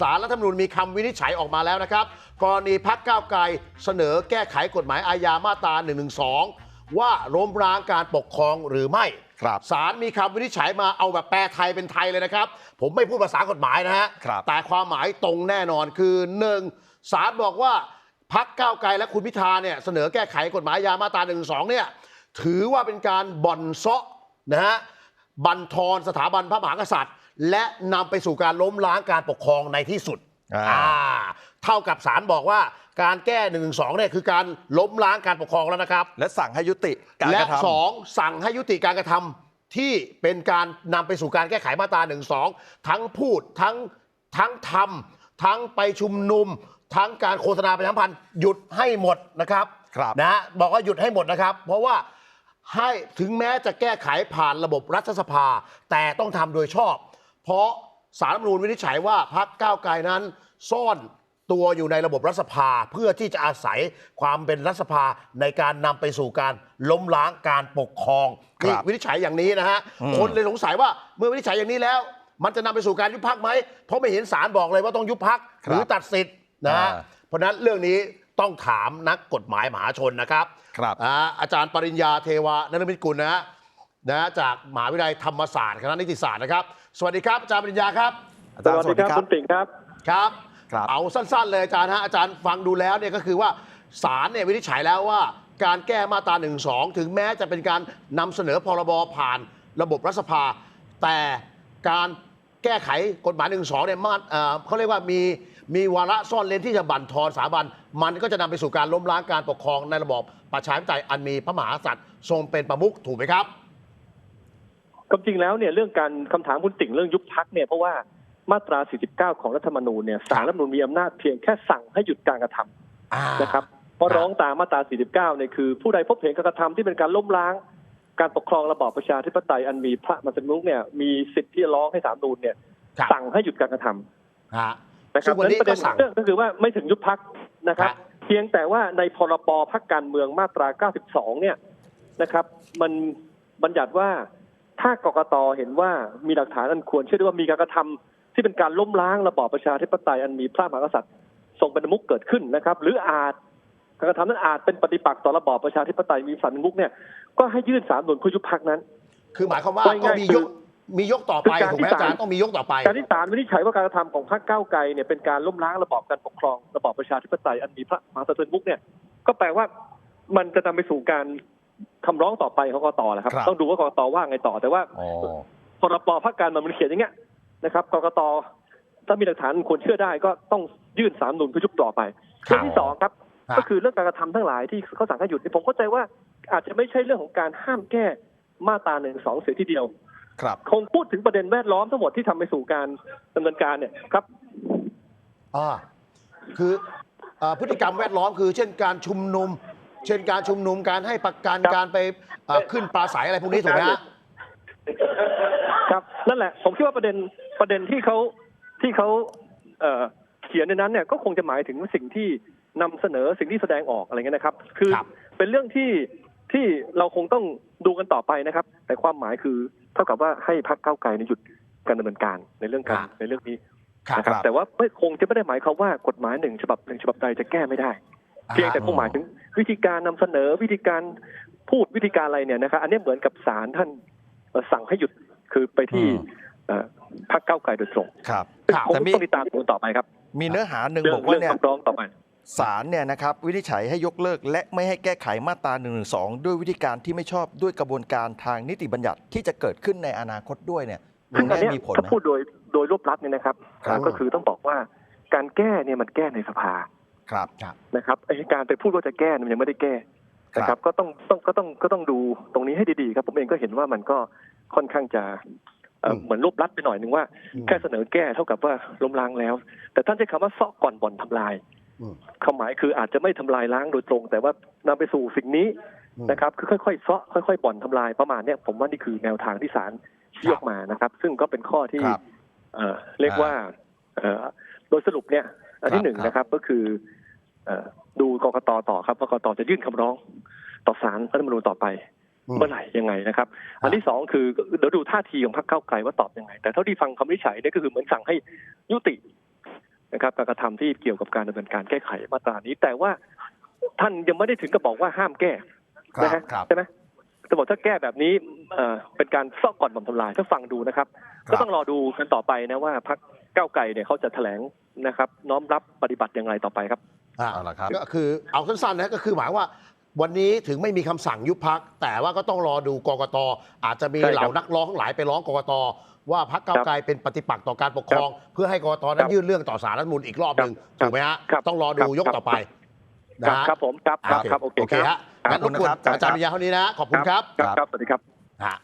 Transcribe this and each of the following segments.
สารรัฐธรรมนูญมีคำวินิจฉัยออกมาแล้วนะครับ กรณีพักก้าวไกลเสนอแก้ไขกฎหมายอาญามาตรา1นึว่าล้มล้างการปกครองหรือไม่ครับศาลมีคำวินิจฉัยมาเอาแบบแปลไทยเป็นไทยเลยนะครับ ผมไม่พูดภาษากฎหมายนะฮะครับแต่ความหมายตรงแน่นอนคือหนึ่งศาลบอกว่าพักก้าวไกลและคุณพิธาเนี่ยเสนอแก้ไขกฎหมายอาญามาตรา1นึเนี่ยถือว่าเป็นการบ่อนเซาะนะฮะบันทอนสถาบันพระมหากษัตริย์ และนำไปสู่การล้มล้างการปกครองในที่สุดอ่าอ่าเท่ากับศาลบอกว่าการแก้1นึเนี่ยคือการล้มล้างการปกครองแล้วนะครับ และสั่งให้ยุติการและกระทำ สองสั่งให้ยุติการกระทำที่เป็นการนำไปสู่การแก้ไขมาตรา1นึทั้งพูดทั้งทั้งทำทั้งไปชุมนุม ทั้งการโฆษณาประชาสัมพันธ์หยุดให้หมดนะครับครับ นะฮะบอกว่าหยุดให้หมดนะครับ เพราะว่าให้ถึงแม้จะแก้ไขผ่านระบบรัฐสภา แต่ต้องทำโดยชอบ เพราะสารรัฐธรรมนูญวินิจฉัยว่าพรรคก้าวไกลนั้น ซ่อนตัวอยู่ในระบบรัฐสภาเพื่อที่จะอาศัยความเป็นรัฐสภาในการนำไปสู่การล้มล้างการปกครองครับนี่วินิจฉัยอย่างนี้นะฮะอืม คนเลยสงสัยว่าเมื่อวินิจฉัยอย่างนี้แล้ว มันจะนำไปสู่การยุบพักไหมเพราะไม่เห็นศาลบอกเลยว่าต้องยุบพักหรือตัดสิทธิ์นะฮะอ่าเพราะฉะนั้นเรื่องนี้ต้องถามนักกฎหมายมหาชนนะครับครับ อ่าอาจารย์ปริญญาเทวานรมิตรกุลนะฮะนะฮะจากมหาวิทยาลัยธรรมศาสตร์คณะนิติศาสตร์นะครับ สวัสดีครับอาจารย์ปริญญาครับอาจารย์สวัสดีครับคุณติ่งครับครับ ครับ เอาสั้นๆเลยอาจารย์ฮะอาจารย์ฟังดูแล้วเนี่ยก็คือว่าศาลเนี่ยวินิจฉัยแล้วว่า การแก้มาตรา1นึถึงแม้จะเป็นการนำเสนอพรบผ่านระบบรัฐสภา แต่การแก้ไขกฎหมาย1นึเนี่ยมาเอ่อเขาเรียกว่ามีมีวาระซ่อนเลนที่จะบั่นทอนสถาบัน มันก็จะนำไปสู่การล้มล้างการปกครองในระบอบประชาธิปไตยอันมีพระมหากษัตริย์ทรงเป็นประมุขถูกไหมครับ ความจริงแล้วเนี่ยเรื่องการคำถามคุณติ่งเรื่องยุบพักเนี่ยเพราะว่ามาตรา 49 ของรัฐธรรมนูญเนี่ยสารรัฐธรรมนูญมีอำนาจเพียงแค่สั่งให้หยุดการกระทำอ่านะครับเพราะร้องตามมาตรา 49 เนี่ยคือ ผู้ใดพบเห็นการกระทำที่เป็นการล้มล้าง การปกครองระบอบประชาธิปไตยอันมีพระมหากษัตริย์เนี่ยมีสิทธิ์ที่จะร้องให้สารรัฐธรรมนูญเนี่ยครับสั่งให้หยุดการกระทำฮะนะคซึ่รับงวันนี้ประเด็ก็นสั่งเรื่องก็คือว่าไม่ถึงยุบพักนะครับครับ เพียงแต่ว่าในพรบพักการเมืองมาตรา 92 เนี่ยนะครับ มันบัญญัติว่า ถ้ากกตเห็นว่ามีหลักฐานอันควรเชื่อได้ว่ามีการกระทำที่เป็นการล้มล้างระบอบประชาธิปไตยอันมีพระมหากษัตริย์ทรงเป็นประมุขเกิดขึ้นนะครับ หรืออาจการกระทำนั้นอาจเป็นปฏิปักษ์ต่อระบอบประชาธิปไตยมีสันมุกเนี่ยก็ให้ยื่นสามนุนเพื่อยุบพักนั้น คือหมายความว่าว่าต้องง่ายมีๆคืยอกมียกต่อไปคือการถูกไหมที่อาจารย์ศาลต้องมียกต่อไป การที่ศาลวินิจฉัยว่าการกระทำของพรรคก้าวไกลเนี่ยเป็นการล้มล้างระบอบการปกครอง ระบอบประชาธิปไตยอันมีพระมหากษัตริย์มุกเนี่ยก็แปลว่ามันจะนำไปสู่การ คำร้องต่อไปของกกตแหละครับ ครับ ต้องดูว่ากกตว่าไงต่อแต่ว่าอ๋อ พรบพรรคการเมืองมันเขียนอย่างเงี้ยนะครับกกตถ้ามีหลักฐานควรเชื่อได้ก็ต้องยื่นสามนุนเพื่อยุบต่อไปครับเรื่องที่สองครับครับก็คือเรื่องการกระทำทั้งหลายที่เขาสั่งให้หยุดเนี่ยผมเข้าใจว่าอาจจะไม่ใช่เรื่องของการห้ามแก้มาตราหนึ่งสองเสียทีเดียว ครับคงพูดถึงประเด็นแวดล้อมทั้งหมดที่ทำไปสู่การดำเนินการเนี่ยครับ อ่าคืออ่าพฤติกรรมแวดล้อมคือ เช่นการชุมนุม เช่นการชุมนุมการให้ประกันครับการไปอ่าขึ้นปราศัยอะไรพวกนี้ถูกไหมฮะ ครับนั่นแหละ ผมคิดว่าประเด็นประเด็นที่เขาที่เขาเอ่อเขียนในนั้นเนี่ยก็คงจะหมายถึงสิ่งที่นำเสนอสิ่งที่แสดงออกอะไรเงี้ยนะครับ คือครับ เป็นเรื่องที่ที่เราคงต้องดูกันต่อไปนะครับ แต่ความหมายคือเท่ากับว่าให้พรรคก้าวไกลในยหยุดการดำเนินการในเรื่องการในเรื่องนี้ครับนะครับครับ แต่ว่าไม่คงจะไม่ได้หมายความว่ากฎหมายหนึ่งฉบับหนึ่งฉบับใดจะแก้ไม่ได้ เพียงแต่คงหมายถึงวิธีการนำเสนอวิธีการพูดวิธีการอะไรเนี่ยนะครับอันนี้เหมือนกับศาลท่านเอ่อสั่งให้หยุดคือไปที่อืมเอ่อพรรคก้าวไกลโดยตรงครับซึ่งครับคงแต่มีต้องติดตามดูต่อไปครับ มีเนื้อหาหนึ่งเรื่บอกว่าเรื่องเนี่ยคำร้องต่อไปศาลเนี่ยนะครับวินิจฉัยให้ยกเลิก และไม่ให้แก้ไขมาตรา1นึด้วยวิธีการที่ไม่ชอบด้วยกระบวนการทางนิติบัญญัติที่จะเกิดขึ้นในอนาคตด้วยเนี่ยตรซึ่งงอันนี้เนี้ยมีผลถ้าไหมพูดโดยโดยรวบรัดเนี่ยนะครับครับ ก็คือต้องบอกว่าการแก้เนี่ยมันแก้ในสภา ครับนะครับไอ้การไปพูดว่าจะแก้เนี่ยมันยังไม่ได้แก้ครับนะครับ ก็ต้องต้องก็ต้องก็ต้องดูตรงนี้ให้ดีๆครับผมเองก็เห็นว่ามันก็ค่อนข้างจะเอ่ออืมเหมือนรวบรัดไปหน่อยหนึ่งว่าอืมแค่เสนอแก้เท่ากับว่าล้มล้างแล้ว แต่ท่านใช้คำว่าเซาะก่อนบ่อนทำลายอืมความหมายคืออาจจะไม่ทำลายล้างโดยตรง แต่ว่านำไปสู่สิ่งนี้อืมนะครับ คือค่อยๆเซาะค่อยๆบ่อนทำลายประมาณเนี้ยผมว่านี่คือแนวทางที่ศาลชี้ออกมานะครับ ซึ่งก็เป็นข้อที่ครับเอ่อเรียกว่าเอ่อโดยสรุปเนี่ย อันที่หนึ่งครับนะครับก็คือเอ่อ ดูกกตต่อครับว่ากกตจะยื่นคำร้องต่อศาลรัฐธรรมนูญต่อไปอืมเมื่อไหร่ยังไงนะครับ อันที่สองคือเดี๋ยวดูท่าทีของพรรคเก้าวไกลว่าตอบยังไง แต่เท่าที่ฟังคำวินิจฉัยเนี่ยก็คือเหมือนสั่งให้ยุตินะครับการกระทำที่เกี่ยวกับการดำเนินการแก้ไขมาตรานี้ แต่ว่าท่านยังไม่ได้ถึงกับบอกว่าห้ามแก้ครับนะฮะครับใช่ไหมแต่บอกถ้าแก้แบบนี้เอ่อเป็นการซ่อก่อนบ่มทำลายถ้าฟังดูนะครับครับก็ต้องรอดูกันต่อไปนะว่าพรรคก้าวไกลเนี่ยเขาจะแถลงนะครับ น้อมรับปฏิบัติอย่างไรต่อไปครับอ่า เอาละครับ ก็คือเอาสั้นๆนะก็คือหมายว่า วันนี้ถึงไม่มีคำสั่งยุบพัก แต่ว่าก็ต้องรอดูกกตอาจจะมีใช่ครับเหล่านักร้องทั้งหลายไปร้องกกตว่าพักก้าวครับไกลเป็นปฏิปักษ์ต่อการปกครอง เพื่อให้กกตนั้ครันบยื่นเรื่องต่อสารรัฐธรรมนูลอีกรอบหนึ่งครับถูกไหมฮะครับต้องรอครัดูบยกต่อไปคนะรับฮะครับผมครับครับครับโอเคโอเคฮะครังั้บนรบกวนขอบคุณนะครับอาจารย์ปัญญาเท่านี้นะขอบคุณครับ ครับครับสวัสดีครับ ฮะอ่า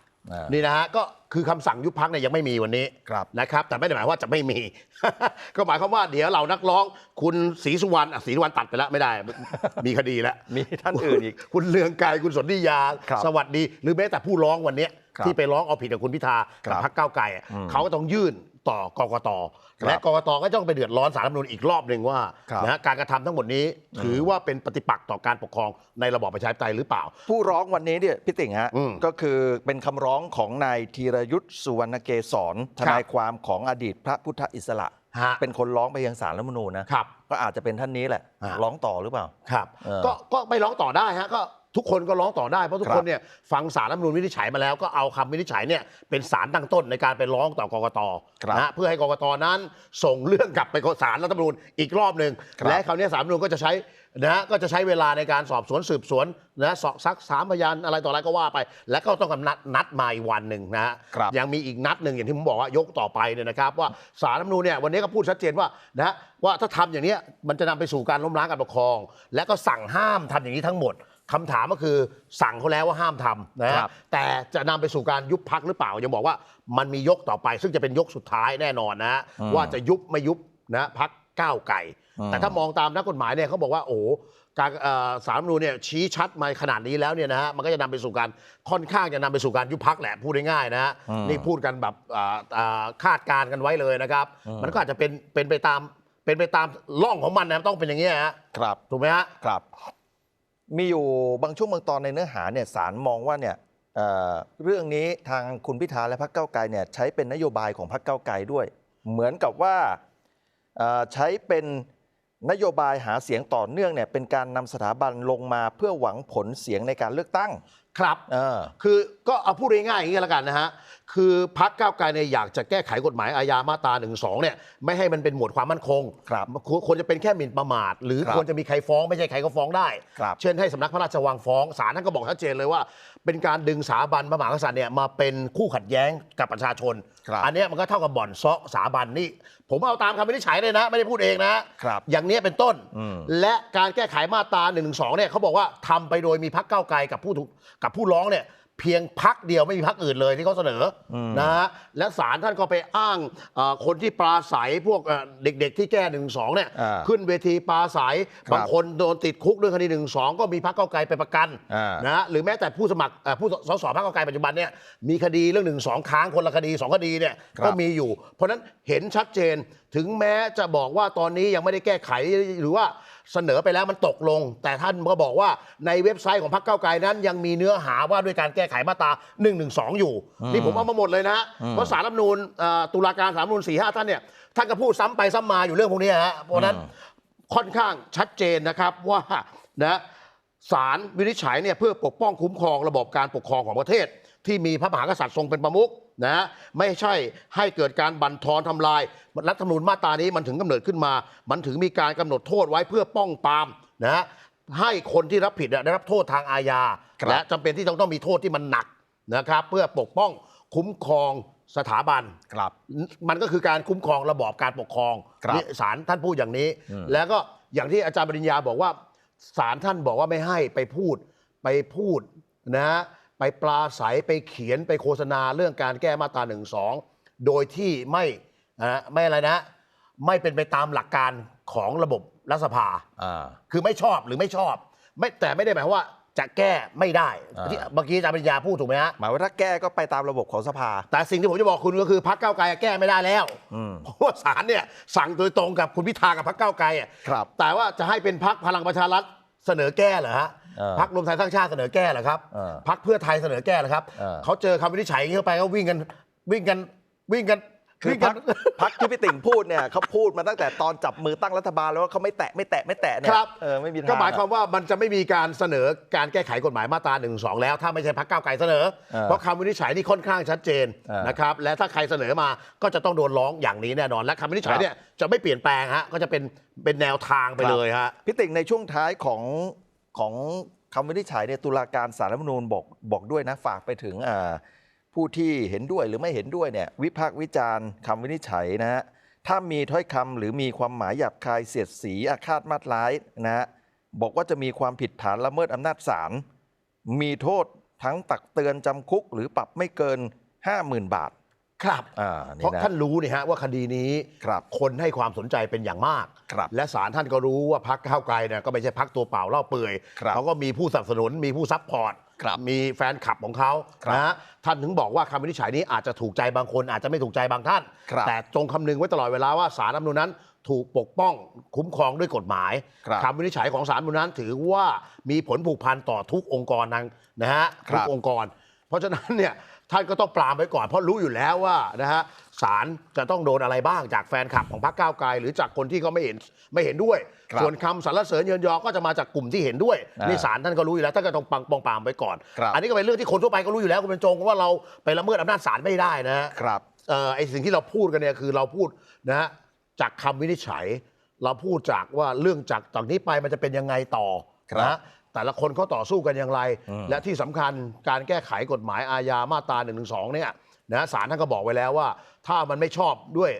นี่นะฮะก็คือคำสั่งยุบพักเนี่ยยังไม่มีวันนี้ครับนะครับ แต่ไม่ได้หมายว่าจะไม่มี ก็หมายความว่าเดี๋ยวเรานักร้อง คุณศรีสุวรรณอะศรีสุวรรณตัดไปแล้วไม่ได้ มีคดีแล้วมีท่านอื่นอีกคุณเลืองไกรคุณสนธิยาครับสวัสดี หรือแม้แต่ผู้ร้องวันเนี้ยครับที่ไปร้องเอาผิดกับคุณพิธาครักับบพรรคก้าวไกลอะอืมเขาก็ต้องยื่น ต่อกกตครับและกกตก็ต้องไปเดือดร้อนสารรัฐธรรมนูญอีกรอบหนึ่งว่าครับ นะฮะการกระทำทั้งหมดนี้ถือว่าเป็นปฏิปักษ์ต่อการปกครองในระบอบประชาธิปไตยหรือเปล่า ผู้ร้องวันนี้เนี่ยพี่ติ่งฮะอืมก็คือเป็นคำร้องของนายธีรยุทธ์สุวรรณเกศรทนายความของอดีตพระพุทธอิสระ ฮะ เป็นคนร้องไปยังศาลรัฐธรรมนูญนะครับ ก็อาจจะเป็นท่านนี้แหละ ฮะ ร้องต่อหรือเปล่า ครับเออก็ก็ไม่ร้องต่อได้ฮะก็ ทุกคนก็ร้องต่อได้เพราะทุกครับคนเนี่ยฟังสารรัฐธรรมนูญวินิจฉัยมาแล้วก็เอาคำวินิจฉัยเนี่ยเป็นสารตั้งต้นในการไปร้องต่อกกตครับนะฮะเพื่อให้กกตนั้นส่งเรื่องกลับไปสารรัฐธรรมนูญอีกรอบหนึ่งครับและคราวนี้สารรัฐธรรมนูญก็จะใช้นะฮะก็จะใช้เวลาในการสอบสวนสืบสวนนะสอบซักสามพยานอะไรต่ออะไรก็ว่าไป แล้วก็ต้องกำหนดนัดมาอีกวันหนึ่งนะฮะครับยังมีอีกนัดหนึ่งอย่างที่ผมบอกว่ายกต่อไปเนี่ยนะครับ ว่าสารรัฐธรรมนูญเนี่ยวันนี้ก็พูดชัดเจนว่านะว่าถ้าทำอย่างเนี้ยมันจะนำไปสู่การล้มล้างการปกครอง และก็สั่งห้ามทำอย่างนี้ทั้งหมด คำถามก็คือสั่งเขาแล้วว่าห้ามทำนะฮะครับแต่จะนำไปสู่การยุบพักหรือเปล่า ยังบอกว่ามันมียกต่อไป ซึ่งจะเป็นยกสุดท้ายแน่นอนนะฮะอืมว่าจะยุบไม่ยุบนะพักก้าวไก่ อืม แต่ถ้ามองตามนักกฎหมายเนี่ยเขาบอกว่าโอ้โหการเอ่อสารรัฐธรรมนูญเนี่ยชี้ชัดมาขนาดนี้แล้วเนี่ยนะฮะมันก็จะนำไปสู่การค่อนข้างจะนำไปสู่การยุบพักแหละพูดง่ายๆนะฮะอืม นี่พูดกันแบบอ่าอ่าคาดการณ์กันไว้เลยนะครับอืมมันก็อาจจะเป็นเป็นไปตามเป็นไปตามร่องของมันนะต้องเป็นอย่างนี้ยฮะครับ ถูกไหมฮะ ครับ มีอยู่บางช่วงบางตอนในเนื้อหาเนี่ยสารมองว่าเนี่ยเอ่อเรื่องนี้ทางคุณพิธาและพรรคเก้าวไกลเนี่ยใช้เป็นนโยบายของพรรคเก้าวไกลด้วย เหมือนกับว่าเอ่อใช้เป็นนโยบายหาเสียงต่อเนื่องเนี่ยเป็นการนำสถาบันลงมาเพื่อหวังผลเสียงในการเลือกตั้ง ครับเออ คือก็เอาพูดง่ายๆอย่างนี้แล้วกันนะฮะคือพักก้าวไกลเนี่ยอยากจะแก้ไขกฎหมายอาญามาตรา1นึเนี่ยไม่ให้มันเป็นหมวดความมั่นคงครับควรควรจะเป็นแค่หมิ่นประมาท หรือครับควรจะมีใครฟ้องไม่ใช่ใครก็ฟ้องได้ ครับ เช่นให้สำนักพระราชวังฟ้องศาลท่านก็บอกชัดเจนเลยว่า เป็นการดึงสถาบันพระมหากษัตริย์เนี่ยมาเป็นคู่ขัดแย้งกับประชาชน ครับอันเนี้ยมันก็เท่ากับบ่อนเซาะสถาบันนี่ผมเอาตามคำวินิจฉัยเลยนะ ไม่ได้พูดเองนะครับอย่างเนี้ยเป็นต้น อืม และการแก้ไขมาตรา1นึเนี่ยเขาบอกว่าทำไปโดยมีพักเก้าวไกลกับผู้ถูกกับผู้ร้องเนี่ยเพียงพักเดียวไม่มีพักอื่นเลยที่เขาเสนออมนะฮะและศาลท่านก็ไปอ้างเอ่อคนที่ปราศัยพวกเอ่อเด็กๆที่แก้หนึ่งสองเนี่ยอ่าขึ้นเวทีปราศัยครับบางคนโดนติดคุกเรื่องคดีหนึ่งสองก็มีพักเก้าวไกลไปประกันอ่าน นะฮะหรือแม้แต่ผู้สมัครเอ่อผู้สสพักเก้าวไกลปัจจุบันเนี่ยมีคดีเรื่องหนึ่งสองค้างคนละคดีสองคดีเนี่ยครับก็มีอยู่ เพราะฉะนั้นเห็นชัดเจน ถึงแม้จะบอกว่าตอนนี้ยังไม่ได้แก้ไขหรือว่าเสนอไปแล้วมันตกลง แต่ท่านก็บอกว่าในเว็บไซต์ของพรรคเก้าวไกลนั้น ยังมีเนื้อหาว่าด้วยการแก้ไขมาตรา1นึอยู่อืมนี่ผมเอามาหมดเลยนะอืมเพราะสารรัฐธรรมนูญเอ่อตุลาการสารรัฐธรรมนูญสี่ห้าท่านเนี่ยท่านก็พูดซ้ำไปซ้ำมาอยู่เรื่องพวกนี้ฮะเพราะฉะนั้นอืมค่อนข้างชัดเจนนะครับว่านะศาลวินิจฉัยเนี่ยเพื่อปกป้องคุ้มครองระบบการปกครองของประเทศ ที่มีพระมหากษัตริย์ทรงเป็นประมุข นะไม่ใช่ให้เกิดการบั่นทอนทำลาย รัฐธรรมนูญมาตรานี้มันถึงกำเนิดขึ้นมา มันถึงมีการกำหนดโทษไว้เพื่อป้องปรามนะให้คนที่รับผิดอะได้รับโทษทางอาญาครับ และจำเป็นที่ต้องต้องมีโทษที่มันหนักนะครับ เพื่อปกป้องคุ้มครองสถาบัน ครับ มันก็คือการคุ้มครองระบอบการปกครองครับนี่ศาลท่านพูดอย่างนี้ อืม แล้วก็อย่างที่อาจารย์ปริญญาบอกว่าศาลท่านบอกว่าไม่ให้ไปพูดไปพูดนะ ไปปลาใสไปเขียนไปโฆษณาเรื่องการแก้มาตราหนึ่งสองโดยที่ไม่นะไม่อะไรนะ ไม่เป็นไปตามหลักการของระบบรัฐสภาอ่าคือไม่ชอบหรือไม่ชอบ ไม่แต่ไม่ได้หมายความว่าจะแก้ไม่ได้อ่าที่เมื่อกี้อาจารย์ปริญญาพูดถูกไหมฮะหมายว่าถ้าแก้ก็ไปตามระบบของสภา แต่สิ่งที่ผมจะบอกคุณก็คือพรรคก้าวไกลแก้ไม่ได้แล้วอืมเพราะว่าศาลเนี่ยสั่งโดยตรงกับคุณพิธากับพรรคก้าวไกลอะครับแต่ว่าจะให้เป็นพรรคพลังประชารัฐเสนอแก้เหรอฮะเออ พรรครวมไทยสร้างชาติเสนอแก้เหรอครับเออพรรคเพื่อไทยเสนอแก้เหรอครับเออเขาเจอคำวินิจฉัยอย่างนี้เข้าไปก็วิ่งกันวิ่งกันวิ่งกันคือนี่กัพันกพักที่พี่ติ่งพูดเนี่ยเขาพูดมาตั้งแต่ตอนจับมือตั้งรัฐบาลแล้วว่าเขาไม่แตะไม่แตะไม่แตะเนี่ยครับเออไม่มีทางก็หมายความว่ามันจะไม่มีการเสนอการแก้ไขกฎหมายมาตรา1นึแล้ว ถ้าไม่ใช่พักก้าวไกลเสนอเออเพราะคำวินิจฉัยนี่ค่อนข้างชัดเจนเออนะครับและถ้าใครเสนอมาก็จะต้องโดนร้องอย่างนี้แน่นอนและคำวินิจฉัยเนี่ยจะไม่เปลี่ยนแปลงฮะก็จะเป็นเป็นแนวทางไปเลยฮะพี่ติ่งในช่วงท้ายของ ของคำวินิจฉัยเนี่ยตุลาการสารรัฐมนูญบอกบอกด้วยนะฝากไปถึงผู้ที่เห็นด้วยหรือไม่เห็นด้วยเนี่ยวิพากษ์วิจารณ์คำวินิจฉัยนะฮะถ้ามีถ้อยคำหรือมีความหมายหยาบคายเสียดสีอาฆาตมาตร้ายนะฮะบอกว่าจะมีความผิดฐานละเมิดอำนาจศาลมีโทษทั้งตักเตือนจำคุกหรือปรับไม่เกิน 50,000 บาท ครับอ่าเพนี่ราะนะท่านรู้นี่ฮะว่าคดีนี้ครับคนให้ความสนใจเป็นอย่างมากครับและศาลท่านก็รู้ว่าพักก้าวไกลเนี่ยก็ไม่ใช่พักตัวเปล่าเล่าเปื่อยครับเขาก็มีผู้สนับสนุนมีผู้ซัพพอร์ตครับมีแฟนคลับของเขาครับนะฮะท่านถึงบอกว่าคำวินิจฉัยนี้อาจจะถูกใจบางคนอาจจะไม่ถูกใจบางท่านครับแต่จงคำนึงไว้ตลอดเวลาว่าสารรัฐธรรมนูญนั้นถูกปกป้องคุ้มครองด้วยกฎหมายครับคำวินิจฉัยของสารรัฐธรรมนูญนั้น ถือว่ามีผลผูกพันต่อทุกองค์กรทางนะฮะครัทุกบองค์กร เพราะฉะนั้นเนี่ย ท่านก็ต้องปรามไว้ก่อน เพราะรู้อยู่แล้วว่านะฮะศาลจะต้องโดนอะไรบ้างจากแฟนคลับของพรรคก้าวไกล หรือจากคนที่เขาไม่เห็นไม่เห็นด้วย ครับส่วนคำสรรเสริญเยินยอ ก็จะมาจากกลุ่มที่เห็นด้วยอ่านี่ศาลท่านก็รู้อยู่แล้วท่านก็ต้องปังปองปรามไว้ก่อน ครับ อันนี้ก็เป็นเรื่องที่คนทั่วไปก็รู้อยู่แล้วคุณเป็นจงว่าเราไปละเมิดอำนาจศาลไม่ได้นะฮะ ครับ เอ่อไอสิ่งที่เราพูดกันเนี่ยคือเราพูดนะฮะจากคำวินิจฉัย เราพูดจากว่าเรื่องจากจากนี้ไปมันจะเป็นยังไงต่อครับนะฮะ แต่ละคนเขาต่อสู้กันอย่างไรอืมและที่สำคัญการแก้ไขกฎหมายอาญามาตรา1นึเนี่ยนะศาลท่านก็บอกไว้แล้วว่า ถ้ามันไม่ชอบด้วย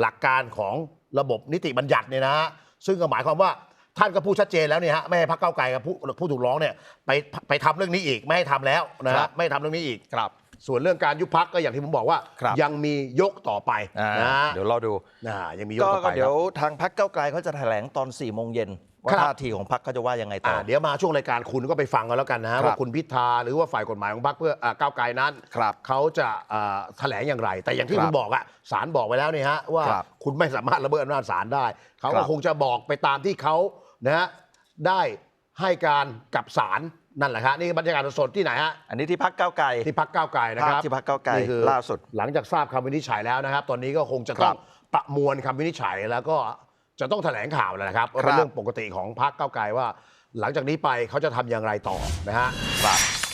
หลักการของระบบนิติบัญญัติเนี่ยนะฮะซึ่งก็หมายความว่าท่านก็พูดชัดเจนแล้วเนี่ยฮะไม่ให้พรรคเก้าวไกลกับผู้ผู้ถูกร้องเนี่ยไปไปทำเรื่องนี้อีก ไม่ให้ทำแล้วนะครัฮะบไม่ให้ทำเรื่องนี้อีกครับ ส่วนเรื่องการยุบพักก็อย่างที่ผมบอกว่าครับยังมียกต่อไปอ่านะเดี๋ยวรอดูอ่ายังมียกก็ต่อไปเดี๋ยวครับทางพักเก้าวไกลเขาจะแถลงตอน4ี่โมงเย็น ว่าครับท่าทีของพักเขาจะว่ายังไงต่อ่าอเดี๋ยวมาช่วงรายการคุณก็ไปฟังกันแล้วกันนะฮะครับว่าคุณพิธาหรือว่าฝ่ายกฎหมายของพรรคเพื่ออ่าก้าวไกลนั้นครับเขาจะอ่าแถลงอย่างไร แต่อย่างที่ครับคุณบอกอะศาลบอกไว้แล้วนี่ฮะว่าครับคุณไม่สามารถละเมิดอำนาจศาลได้ เขาครัก็บคงจะบอกไปตามที่เขานะฮะได้ให้การกับศาลนั่นแหละครับนี่บรรยากาศสดๆที่ไหนฮะอันนี้ที่พักเก้าวไกลที่พักก้าวไกลนะครับภาพที่พรรคก้าวไกลนี่คือล่าสุดหลังจากทราบคำวินิจฉัยแล้วนะครับ ตอนนี้ก็คงจะต้อครังบประมวลคำวินิจฉัยแล้วก็ จะต้องแถลงข่าวแล้วนะครับว่าครัเป็นบเรื่องปกติของพรรคก้าวไกลว่า หลังจากนี้ไปเขาจะทำอย่างไรต่อนะฮะ ครับ